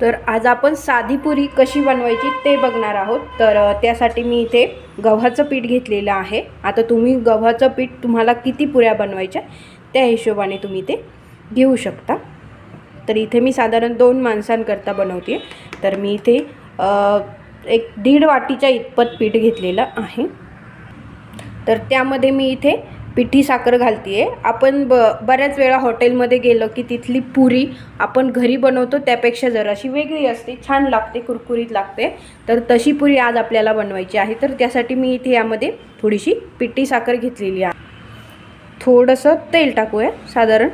तर आज आपण साधी पुरी कशी बनवायची ते बघणार आहोत. तर त्यासाठी मी इथे गव्हाचं पीठ घेतलेलं आहे. आता तुम्ही गव्हाचं पीठ तुम्हाला किती पुऱ्या बनवायच्या त्या हिशोबाने तुम्ही ते घेऊ शकता. तर इथे मी साधारण दोन माणसांकरता बनवते. तर मी इथे एक दीड वाटीच्या इतपत पीठ घेतलेलं आहे. तर त्यामध्ये मी इथे पिठी साखर घालते आहे आपण ब बऱ्याच वेळा हॉटेलमध्ये गेलो की तिथली पुरी आपण घरी बनवतो त्यापेक्षा जराशी वेगळी असते छान लागते कुरकुरीत लागते. तर तशी पुरी आज आपल्याला बनवायची आहे. तर त्यासाठी मी इथे यामध्ये थोडीशी पिठी साखर घेतलेली आहे. थोडंसं तेल टाकूया. साधारण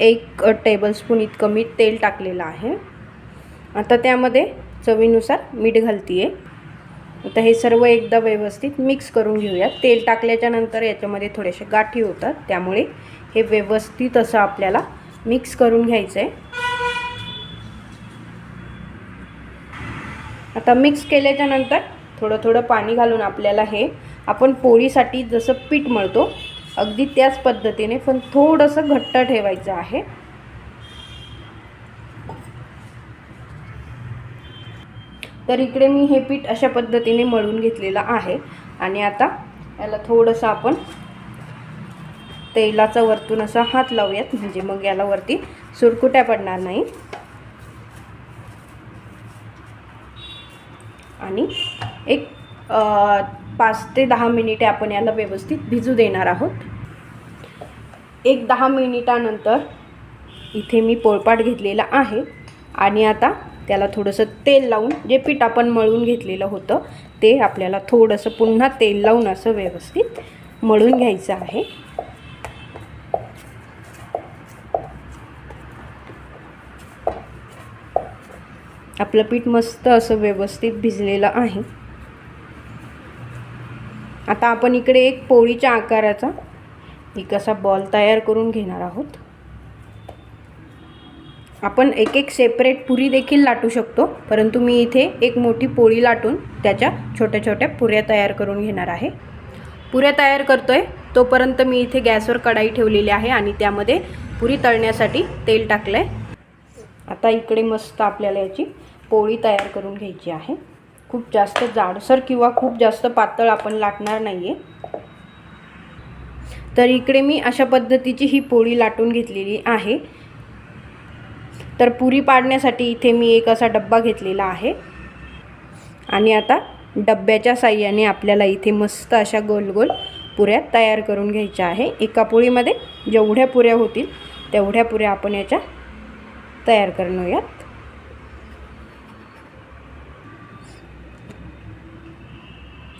एक टेबलस्पून इतकं मी तेल टाकलेलं आहे. आता त्यामध्ये चवीनुसार मीठ घालते आहे आता हे सर्व एकदा व्यवस्थित मिक्स करून घेऊयात. तेल टाकल्याच्या नंतर याच्यामध्ये थोडेसे गाठी होतात त्यामुळे हे व्यवस्थित असं आपल्याला मिक्स करून घ्यायचं आहे आता मिक्स केल्याच्यानंतर थोडं थोडं पाणी घालून आपल्याला हे आपण पोळीसाठी जसं पीठ मळतो अगदी त्याच पद्धतीने पण थोडंसं घट्ट ठेवायचं आहे. तर इकडे मी हे पीठ अशा पद्धतीने मळून घेतलेलं आहे. आणि आता याला थोडंसं आपण तेलाचा वरतून असा हात लावूयात. म्हणजे मग याला वरती सुरकुट्या पडणार नाही. आणि एक पाच ते दहा मिनिटे आपण याला व्यवस्थित भिजू देणार आहोत. एक दहा मिनिटानंतर इथे मी पोळपाट घेतलेला आहे. आणि आता त्याला थोडंसं तेल लावून जे पीठ आपण मळून घेतलेलं होतं ते आपल्याला थोडंसं पुन्हा तेल लावून असं व्यवस्थित मळून घ्यायचं आहे. आपलं पीठ मस्त असं व्यवस्थित भिजलेलं आहे. आता आपण इकडे एक पोळीच्या आकाराचा एक असा बॉल तयार करून घेणार आहोत. आपण एक एक सेपरेट पुरी देखील लाटू शकतो. परंतु मी इथे एक मोठी पोळी लाटून त्याच्या छोट्या छोट्या पुऱ्या तयार करून घेणार आहे. पुऱ्या तयार करतोय. तोपर्यंत मी इथे गॅसवर कढाई ठेवलेली आहे आणि त्यामध्ये पुरी तळण्यासाठी तेल टाकलं आहे आता इकडे मस्त आपल्याला याची पोळी तयार करून घ्यायची आहे. खूप जास्त जाडसर किंवा खूप जास्त पातळ आपण लाटणार नाही आहे तर इकडे मी अशा पद्धतीची ही पोळी लाटून घेतलेली आहे. तर पुरी पाडण्यासाठी इथे मी एक असा डब्बा घेतलेला आहे. आणि आता डब्याच्या साह्याने आपल्याला इथे मस्त अशा गोल गोल पुऱ्या तयार करून घ्यायच्या आहे. एका पोळीमध्ये जेवढ्या पुऱ्या होतील तेवढ्या पुऱ्या आपण याच्या तयार करूयात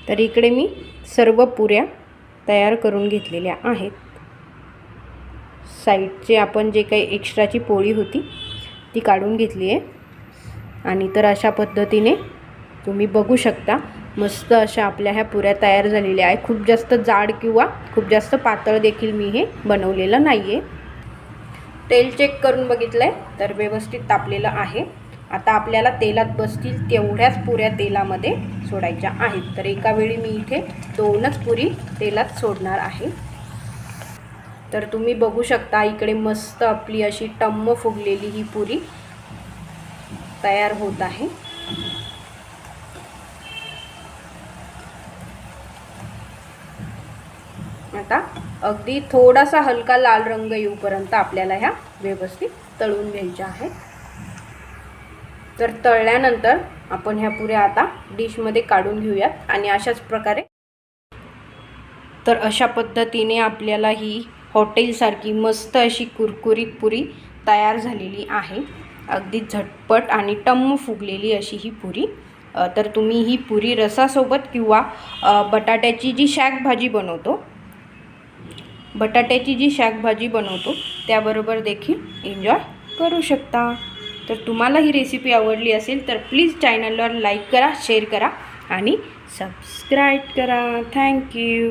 तर इकडे मी सर्व पुऱ्या तयार करून घेतलेल्या आहेत. साईडचे आपण जे काही एक्स्ट्राची पोळी होती ती काढून घेतली आहे. आणि तर अशा पद्धतीने तुम्ही बघू शकता. मस्त अशा आपल्या ह्या पुऱ्या तयार झालेल्या आहे खूप जास्त जाड किंवा खूप जास्त पातळ देखील मी हे बनवलेलं नाही आहे तेल चेक करून बघितलं आहे तर व्यवस्थित तापलेलं आहे. आता आपल्याला तेलात बसतील तेवढ्याच पुऱ्या तेलामध्ये सोडायच्या आहेत. तर एका वेळी मी इथे दोनच पुरी तेलात सोडणार आहे. तर तुम्ही बघू शकता इकडे मस्त आपली अशी टम्म फुगलेली ही पुरी तयार होत आहे. आता अगदी थोडासा हलका लाल रंग येऊपर्यंत आपल्याला ह्या व्यवस्थित तळून घ्यायच्या आहेत. तर तळल्यानंतर आपण ह्या पुऱ्या आता डिशमध्ये काढून घेऊयात आणि अशाच प्रकारे तर अशा पद्धतीने आपल्याला ही हॉटेलसारखी मस्त अशी कुरकुरीत पुरी तयार झालेली आहे. अगदी झटपट आणि टम्म फुगलेली अशी ही पुरी. तर तुम्ही ही पुरी रसासोबत किंवा बटाट्याची जी शाक भाजी बनवतो बटाट्याची जी शाकभाजी बनवतो त्याबरोबर देखील एन्जॉय करू शकता. तर तुम्हाला ही रेसिपी आवडली असेल तर प्लीज चॅनलवर लाईक करा शेअर करा आणि सबस्क्राईब करा. थँक्यू